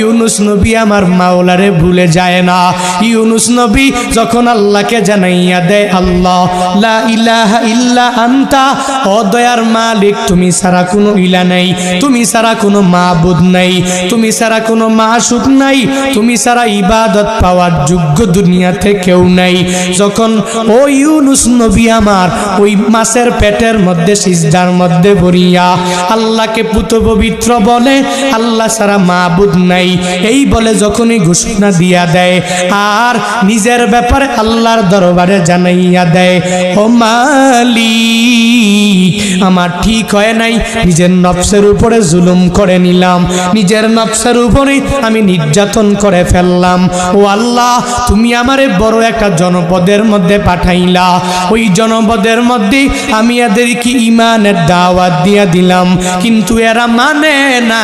ইউনুস নবী আমার মাওলারে ভুলে যায় না। ইউনুস নবী যখন আল্লাহকে জানাইয়া দেয়, আল্লাহ, লা ইলাহা ইল্লা আন্তা, ও দয়ার মালিক, তুমি ছাড়া কোনো ইলা নাই, তুমি ছাড়া কোনো মাবুদ নাই, তুমি ছাড়া কোনো মাসুক নাই, তুমি ছাড়া ইবাদত পাওয়ার যোগ্য দুনিয়াতে কেউ নাই। যখন, ও ইউনুস নবী আমার, ওই মাছের পেটের মধ্যে, সিজদার মধ্যে ভরিয়া, আল্লাহকে পুত পবিত্র বলে, আল্লাহ ছাড়া মাবুদ নাই। এই বলে যখনই ঘোষণা দিয়া দেয়, আর নিজের ব্যাপারে আল্লাহর দরবারে জানাইয়া দেয়, ও মালিক, আমার ঠিক হয় নাই, নিজের নফসের উপরে জুলুম করে নিলাম, নিজের নফসের উপরে আমি নির্যাতন করে ফেললাম। ও আল্লাহ, তুমি আমারে বড় একটা জনপদের মধ্যে পাঠাইলা। ওই জনপদের মধ্যে আমি এদেরকে ইমানের দাওয়াত দিয়া দিলাম, কিন্তু এরা মানে না।